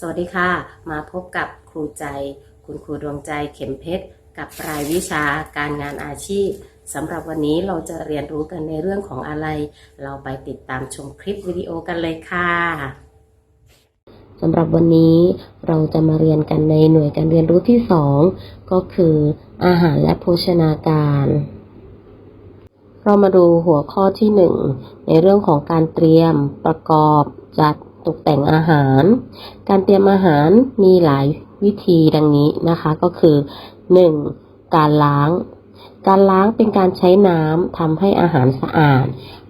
สวัสดีค่ะ มาพบกับครูใจ คุณครูดวงใจเข็มเพชร กับรายวิชาการงานอาชีพสำหรับวันนี้เราจะเรียนรู้กันในเรื่องของอะไร เราไปติดตามชมคลิปวิดีโอกันเลยค่ะสำหรับวันนี้เราจะมาเรียนกันในหน่วยการเรียนรู้ที่ 2 ก็คือ อาหารและโภชนาการ เรามาดูหัวข้อที่ 1 ในเรื่องของการเตรียม ประกอบ จัด ตกแต่งอาหาร การเตรียมอาหารมีหลายวิธีดังนี้นะคะ ก็คือ 1. การล้าง การล้างเป็นการใช้น้ำทำให้อาหารสะอาด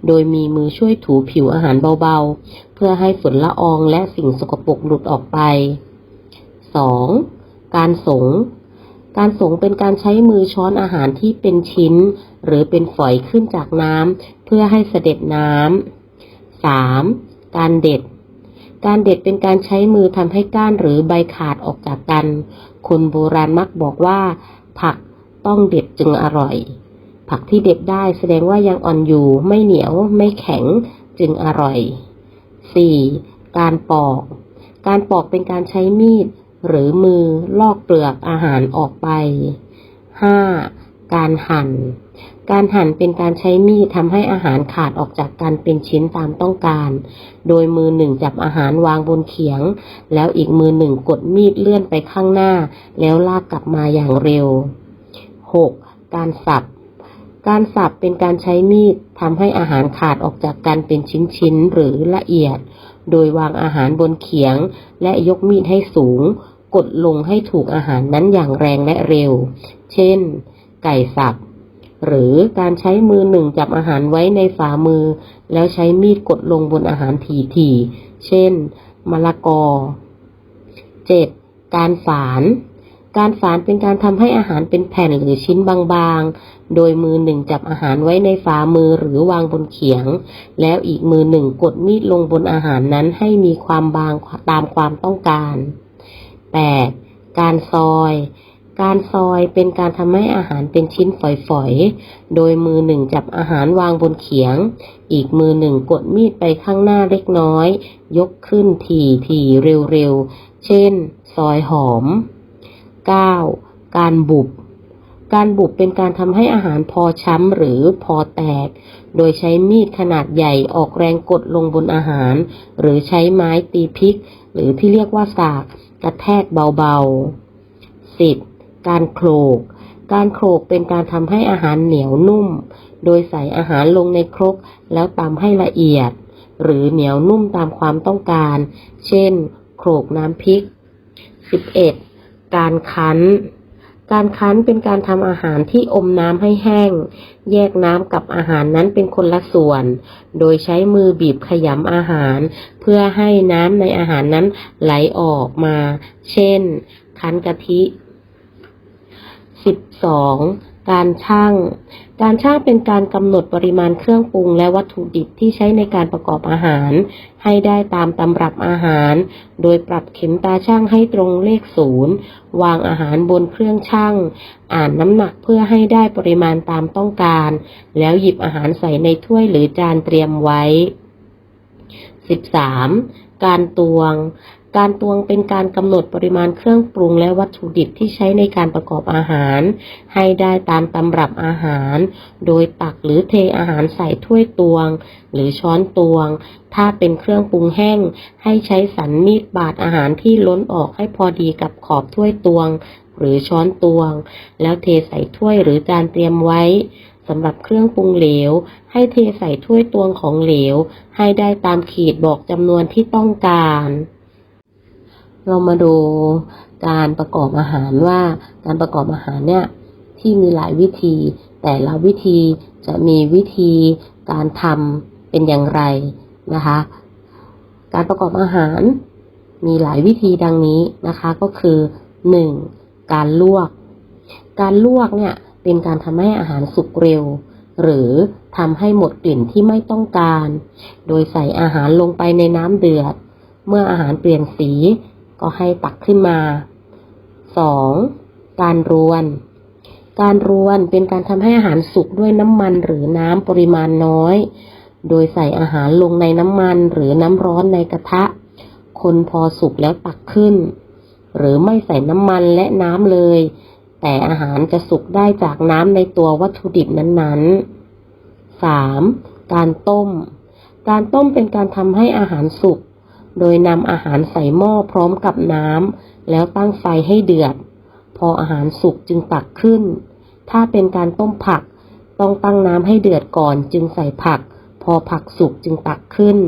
โดยมีมือช่วยถูผิวอาหารเบาๆ เพื่อให้ฝุ่นละอองและสิ่งสกปรกหลุดออกไป 2. การสงการสงเป็นการใช้มือช้อนอาหารที่เป็นชิ้น หรือเป็นฝอยขึ้นจากน้ำเพื่อให้เสด็จน้ำ 3. การเด็ด การเด็ดเป็นการใช้มือทำให้ก้านหรือใบขาดออกจากกัน คนโบราณมักบอกว่า ผักต้องเด็ดจึงอร่อย ผักที่เด็ดได้แสดงว่ายังอ่อนอยู่ ไม่เหนียว ไม่แข็งจึงอร่อย 4. การปอก การปอกเป็นการใช้มีด หรือมือลอกเปลือกอาหารออกไป 5. การหั่น การหั่นเป็นการใช้มีดทำให้อาหารขาดออกจากกันเป็นชิ้นตามต้องการ โดยมือหนึ่งจับอาหารวางบนเขียง แล้วอีกมือหนึ่งกดมีดเลื่อนไปข้างหน้า แล้วลากกลับมาอย่างเร็ว 6. การสับ การสับเป็นการใช้มีดทำให้อาหารขาดออกจากกันเป็นชิ้นๆหรือละเอียด โดยวางอาหารบนเขียง และยกมีดให้สูง กดลงให้ถูกอาหารนั้นอย่างแรงและเร็ว เช่น ไก่สับ หรือการใช้มือหนึ่งจับอาหารไว้ในฝ่ามือ แล้วใช้มีดกดลงบนอาหารถี่ๆ เช่น มะละกอ 7. การฝาน การฝานเป็นการทำให้อาหารเป็นแผ่นหรือชิ้นบางๆ โดยมือหนึ่งจับอาหารไว้ในฝ่ามือหรือวางบนเขียง แล้วอีกมือหนึ่งกดมีดลงบนอาหารนั้นให้มีความบางตามความต้องการ 8. การซอย การซอยเป็นการทำให้อาหารเป็นชิ้นฝอยๆ โดยมือหนึ่งจับอาหารวางบนเขียง อีกมือหนึ่งกดมีดไปข้างหน้าเล็กน้อย ยกขึ้นถี่ถี่เร็วๆ เช่น ซอยหอม 9. การบุบ การบุบเป็นการทำให้อาหารพอช้ำหรือพอแตก โดยใช้มีดขนาดใหญ่ออกแรงกดลงบนอาหาร หรือใช้ไม้ตีพริก หรือที่เรียกว่าสากกระแทกเบาๆ 10. การโขลก การโขลกเป็นการทำให้อาหารเหนียวนุ่ม โดยใส่อาหารลงในครกแล้วตำให้ละเอียด หรือเหนียวนุ่มตามความต้องการ เช่น โขลกน้ำพริก 11. การคั้น การคั้นเป็นการทำอาหารที่อมน้ำให้แห้ง แยกน้ำกับอาหารนั้นเป็นคนละส่วน โดยใช้มือบีบขยำอาหาร เพื่อให้น้ำในอาหารนั้นไหลออกมา เช่น คั้นกะทิ 12. การชั่งการชั่งเป็นการกำหนดปริมาณเครื่องปรุงและวัตถุดิบที่ใช้ในการประกอบอาหาร ให้ได้ตามตำรับอาหาร โดยปรับเข็มตาช่างให้ตรงเลขศูนย์วางอาหารบนเครื่องชั่งอ่านน้ำหนักเพื่อให้ได้ปริมาณตามต้องการ แล้วหยิบอาหารใส่ในถ้วยหรือจานเตรียมไว้ 13. การตวง การตวงเป็นการกำหนดปริมาณเครื่องปรุงและวัตถุดิบที่ใช้ในการประกอบอาหาร ให้ได้ตามตำรับอาหาร โดยตักหรือเทอาหารใส่ถ้วยตวง หรือช้อนตวง ถ้าเป็นเครื่องปรุงแห้ง ให้ใช้สันมีดบาดอาหารที่ล้นออกให้พอดีกับขอบถ้วยตวง หรือช้อนตวง แล้วเทใส่ถ้วยหรือจานเตรียมไว้สำหรับเครื่องปรุงเหลว ให้เทใส่ถ้วยตวงของเหลว ให้ได้ตามขีดบอกจำนวนที่ต้องการ เรามาดูการประกอบอาหารว่าการประกอบอาหารเนี่ยที่มีหลายวิธี แต่ละวิธีจะมีวิธีการทำเป็นอย่างไรนะคะ การประกอบอาหารมีหลายวิธีดังนี้นะคะก็คือ 1. การลวก การลวกเนี่ยเป็นการทำให้อาหารสุกเร็ว หรือทำให้หมดกลิ่นที่ไม่ต้องการ โดยใส่อาหารลงไปในน้ำเดือด เมื่ออาหารเปลี่ยนสี ก็ให้ตักขึ้นมา 2. การรวน การรวนเป็นการทำให้อาหารสุกด้วยน้ำมันหรือน้ำปริมาณน้อย โดยใส่อาหารลงในน้ำมันหรือน้ำร้อนในกระทะ คนพอสุกแล้วตักขึ้น หรือไม่ใส่น้ำมันและน้ำเลย แต่อาหารจะสุกได้จากน้ำในตัววัตถุดิบนั้นๆ 3. การต้ม การต้มเป็นการทำให้อาหารสุก โดยนำอาหารใส่หม้อพร้อมกับน้ำแล้วตั้งไฟให้เดือด พออาหารสุกจึงตักขึ้น ถ้าเป็นการต้มผัก ต้องตั้งน้ำให้เดือดก่อนจึงใส่ผัก พอผักสุกจึงตักขึ้น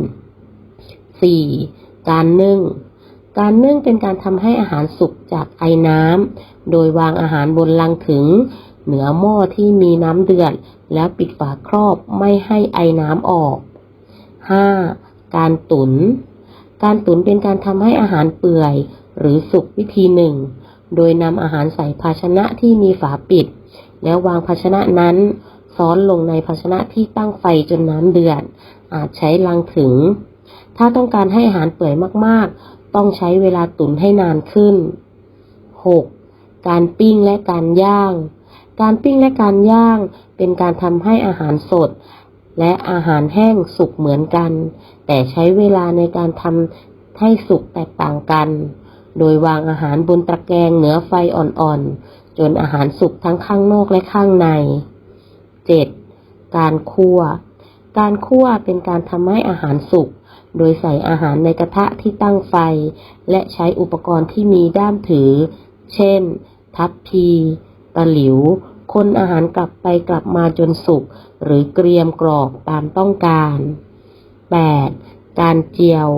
4. การนึ่ง การนึ่งเป็นการทำให้อาหารสุกจากไอน้ำ โดยวางอาหารบนลังถึง เหนือหม้อที่มีน้ำเดือด แล้วปิดฝาครอบไม่ให้ไอน้ำออก 5. การตุน๋น การตุ๋นเป็นการทำให้อาหารเปื่อย หรือสุกวิธีหนึ่ง โดยนำอาหารใส่ภาชนะที่มีฝาปิด แล้ววางภาชนะนั้น ซ้อนลงในภาชนะที่ตั้งไฟจนน้ำเดือด อาจใช้ลังถึง ถ้าต้องการให้อาหารเปื่อยมากๆ ต้องใช้เวลาตุ๋นให้นานขึ้น 6. การปิ้งและการย่าง การปิ้งและการย่างเป็นการทำให้อาหารสด และอาหารแห้งสุกเหมือนกัน แต่ใช้เวลาในการทำให้สุกแตกต่างกัน โดยวางอาหารบนตะแกรงเหนือไฟอ่อนๆ จนอาหารสุกทั้งข้างนอกและข้างใน 7. การคั่ว การคั่วเป็นการทำให้อาหารสุก โดยใส่อาหารในกระทะที่ตั้งไฟ และใช้อุปกรณ์ที่มีด้ามถือ เช่น ทัพพี ตะหลิว คนอาหารกลับไปกลับมาจนสุก หรือเกรียมกรอบตามต้องการ 8. การเจียว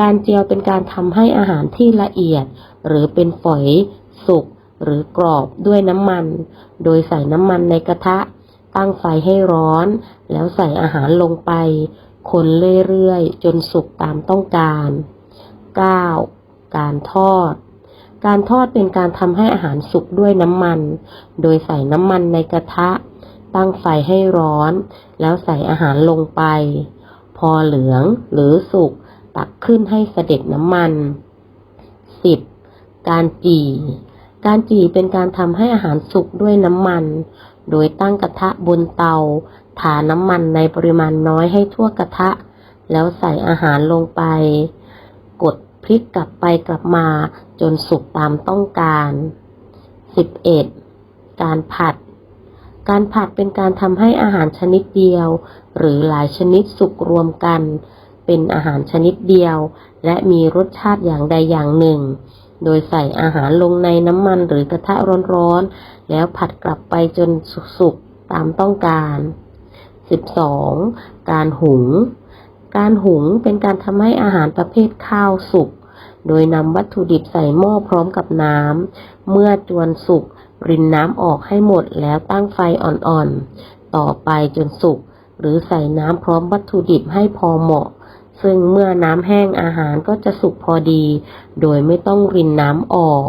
การเจียวเป็นการทำให้อาหารที่ละเอียด หรือเป็นฝอย สุกหรือกรอบด้วยน้ำมัน โดยใส่น้ำมันในกระทะ ตั้งไฟให้ร้อน แล้วใส่อาหารลงไป คนเรื่อยๆ จนสุกตามต้องการ 9. การทอด การทอดเป็นการทำให้อาหารสุกด้วยน้ำมัน โดยใส่น้ำมันในกระทะ ตั้งไฟให้ร้อน แล้วใส่อาหารลงไป พอเหลืองหรือสุกตักขึ้นให้เสด็จน้ำมัน 10. การจี่ การจี่เป็นการทำให้อาหารสุกด้วยน้ำมัน โดยตั้งกระทะบนเตาทาน้ำมันในปริมาณน้อยให้ทั่วกระทะ แล้วใส่อาหารลงไป กดพลิกกลับไปกลับมาจนสุกตามต้องการ 11. การผัด การผัดเป็นการทำให้อาหารชนิดเดียว หรือหลายชนิดสุกรวมกัน เป็นอาหารชนิดเดียว และมีรสชาติอย่างใดอย่างหนึ่ง โดยใส่อาหารลงในน้ำมันหรือกระทะร้อนๆ แล้วผัดกลับไปจนสุกๆตามต้องการ 12. การหุง การหุงเป็นการทำให้อาหารประเภทข้าวสุก โดยนำวัตถุดิบใส่หม้อพร้อมกับน้ำ เมื่อจวนสุก รินน้ำออกให้หมดแล้วตั้งไฟอ่อนๆ ต่อไปจนสุก หรือใส่น้ำพร้อมวัตถุดิบให้พอเหมาะ ซึ่งเมื่อน้ำแห้งอาหารก็จะสุกพอดี โดยไม่ต้องรินน้ำออก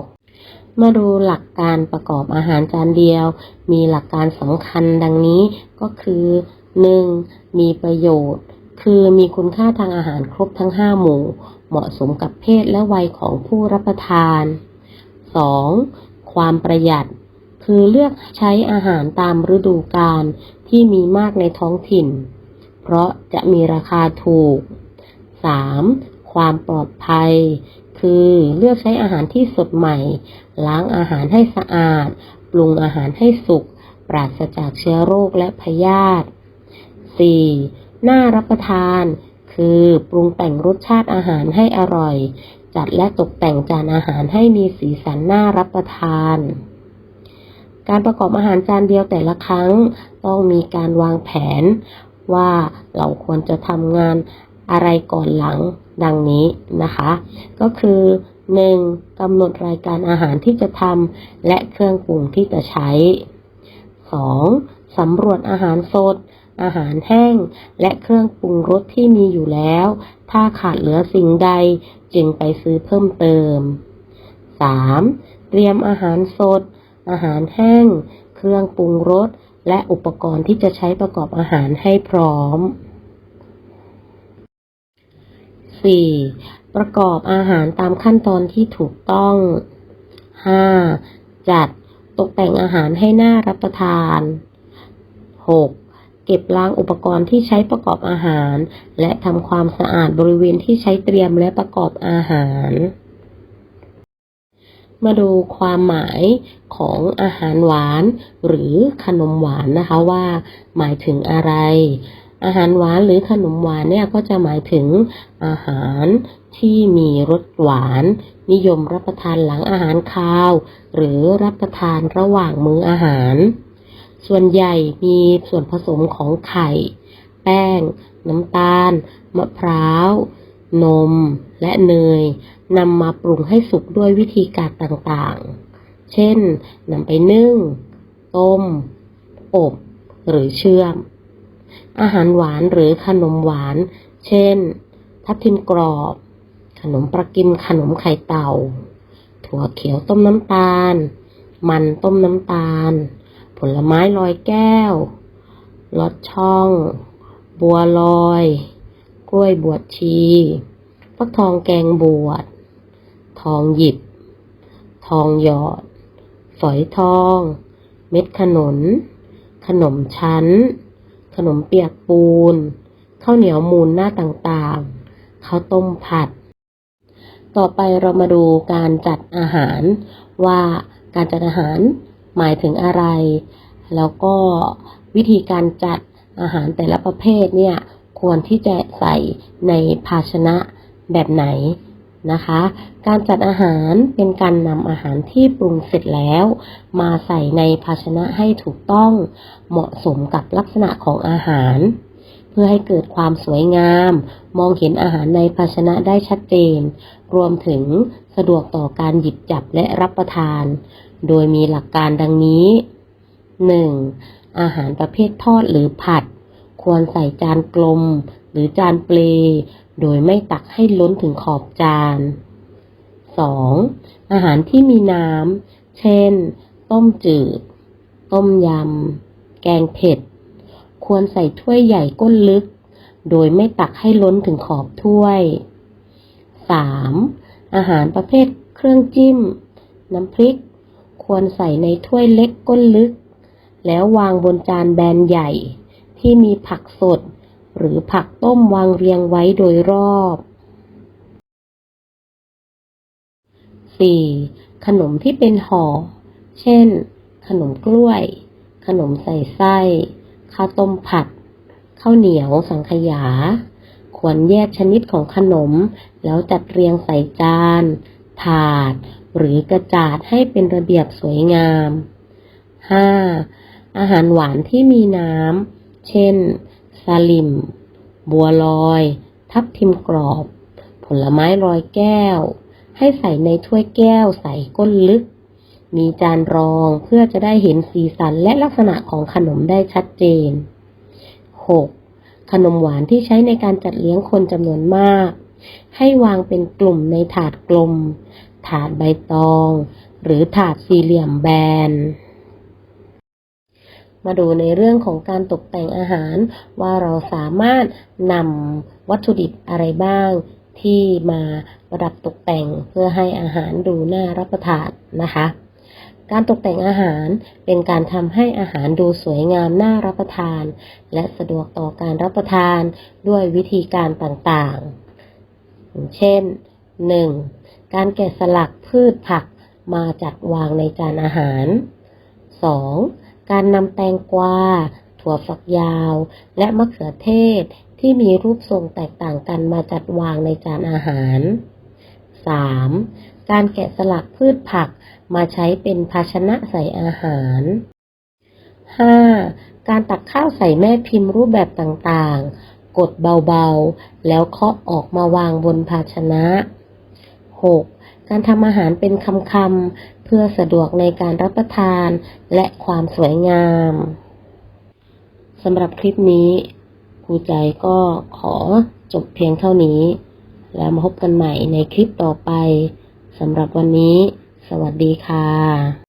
มาดูหลักการประกอบอาหารจานเดียว มีหลักการสำคัญดังนี้ก็คือ 1. มีประโยชน์ คือมีคุณค่าทางอาหารครบทั้ง 5 หมู่ เหมาะสมกับเพศและวัยของผู้รับประทาน 2. ความประหยัด คือเลือกใช้อาหารตามฤดูกาลที่มีมากในท้องถิ่น เพราะจะมีราคาถูก 3. ความปลอดภัย คือเลือกใช้อาหารที่สดใหม่ ล้างอาหารให้สะอาด ปรุงอาหารให้สุก ปราศจากเชื้อโรคและพยาธิ 4. น่ารับประทาน คือปรุงแต่งรสชาติอาหารให้อร่อย จัดและตกแต่งจานอาหารให้มีสีสันน่ารับประทาน การประกอบอาหารจานเดียวแต่ละครั้ง ต้องมีการวางแผนว่าเราควรจะทำงานอะไรก่อนหลังดังนี้นะคะ ก็คือ 1. กำหนดรายการอาหารที่จะทำและเครื่องปรุงที่จะใช้ 2. สำรวจอาหารสด อาหารแห้ง และเครื่องปรุงรสที่มีอยู่แล้ว ถ้าขาดเหลือสิ่งใดจึงไปซื้อเพิ่มเติม 3. เตรียมอาหารสด อาหารแห้ง เครื่องปรุงรส และอุปกรณ์ที่จะใช้ประกอบอาหารให้พร้อม 4. ประกอบอาหารตามขั้นตอนที่ถูกต้อง 5. จัดตกแต่งอาหารให้น่ารับประทาน 6. เก็บล้างอุปกรณ์ที่ใช้ประกอบอาหาร และทำความสะอาดบริเวณที่ใช้เตรียมและประกอบอาหาร มาดูความหมายของอาหารหวานหรือขนมหวานนะคะว่าหมายถึงอะไร อาหารหวานหรือขนมหวานเนี่ยก็จะหมายถึงอาหารที่มีรสหวาน นิยมรับประทานหลังอาหารคาว หรือรับประทานระหว่างมื้ออาหาร ส่วนใหญ่มีส่วนผสมของไข่ แป้ง น้ำตาล มะพร้าว นม และเนยนำมาปรุงให้สุกด้วยวิธีการต่างๆ เช่นนำไปนึ่ง ต้ม อบ หรือเชื่อม อาหารหวานหรือขนมหวาน เช่น ทับทิมกรอบ ขนมประกินขนมไข่เต่า ถั่วเขียวต้มน้ำตาล มันต้มน้ำตาล ผลไม้ลอยแก้ว ลอดช่อง บัวลอย ล้วยบวชชีฟักทองแกงบวช ทองหยิบ ทองหยอด ฝอยทอง เม็ดขนุนขนมชั้น ขนมเปียกปูน ข้าวเหนียวมูนหน้าต่างๆ ข้าวต้มผัด ต่อไปเรามาดูการจัดอาหาร ว่าการจัดอาหารหมายถึงอะไร แล้วก็วิธีการจัดอาหารแต่ละประเภทเนี่ย ควรที่จะใส่ในภาชนะแบบไหนนะคะ การจัดอาหารเป็นการนำอาหารที่ปรุงเสร็จแล้ว มาใส่ในภาชนะให้ถูกต้องเหมาะสมกับลักษณะของอาหาร เพื่อให้เกิดความสวยงาม มองเห็นอาหารในภาชนะได้ชัดเจน รวมถึงสะดวกต่อการหยิบจับและรับประทาน โดยมีหลักการดังนี้ 1. อาหารประเภททอดหรือผัด ควรใส่จานกลม หรือจานเปล โดยไม่ตักให้ล้นถึงขอบจาน 2. อาหารที่มีน้ำ เช่น ต้มจืด ต้มยำ แกงเผ็ด ควรใส่ถ้วยใหญ่ก้นลึก โดยไม่ตักให้ล้นถึงขอบถ้วย 3. อาหารประเภทเครื่องจิ้ม น้ำพริก ควรใส่ในถ้วยเล็กก้นลึก แล้ววางบนจานแบนใหญ่ ที่มีผักสด หรือผักต้มวางเรียงไว้โดยรอบ 4. ขนมที่เป็นห่อ เช่น ขนมกล้วย ขนมใส่ไส้ ข้าวต้มผัด ข้าวเหนียวสังขยา ควรแยกชนิดของขนม แล้วจัดเรียงใส่จาน ถาด หรือกระจาดให้เป็นระเบียบสวยงาม 5. อาหารหวานที่มีน้ำ เช่น สลิม บัวลอย ทับทิมกรอบ ผลไม้ลอยแก้ว ให้ใส่ในถ้วยแก้วใส่ก้นลึก มีจานรองเพื่อจะได้เห็นสีสันและลักษณะของขนมได้ชัดเจน 6. ขนมหวานที่ใช้ในการจัดเลี้ยงคนจำนวนมาก ให้วางเป็นกลุ่มในถาดกลม ถาดใบตอง หรือถาดสี่เหลี่ยมแบน มาดูในเรื่องของการตกแต่งอาหาร ว่าเราสามารถนำวัตถุดิบอะไรบ้างที่มาประดับตกแต่งเพื่อให้อาหารดูน่ารับประทานนะคะ การตกแต่งอาหารเป็นการทำให้อาหารดูสวยงามน่ารับประทาน และสะดวกต่อการรับประทานด้วยวิธีการต่างๆ เช่น 1. การแกะสลักพืชผักมาจัดวางในจานอาหาร 2. การนำแตงกวา ถั่วฝักยาว และมะเขือเทศที่มีรูปทรงแตกต่างกันมาจัดวางในจานอาหาร 3. การแกะสลักพืชผักมาใช้เป็นภาชนะใส่อาหาร 5. การตักข้าวใส่แม่พิมพ์รูปแบบต่างๆ กดเบาๆ แล้วเคาะออกมาวางบนภาชนะ 6. การทำอาหารเป็นคำๆเพื่อสะดวกในการรับประทานและความสวยงามสำหรับคลิปนี้ครูใจก็ขอจบเพียงเท่านี้ แล้วมาพบกันใหม่ในคลิปต่อไปสำหรับวันนี้ สวัสดีค่ะ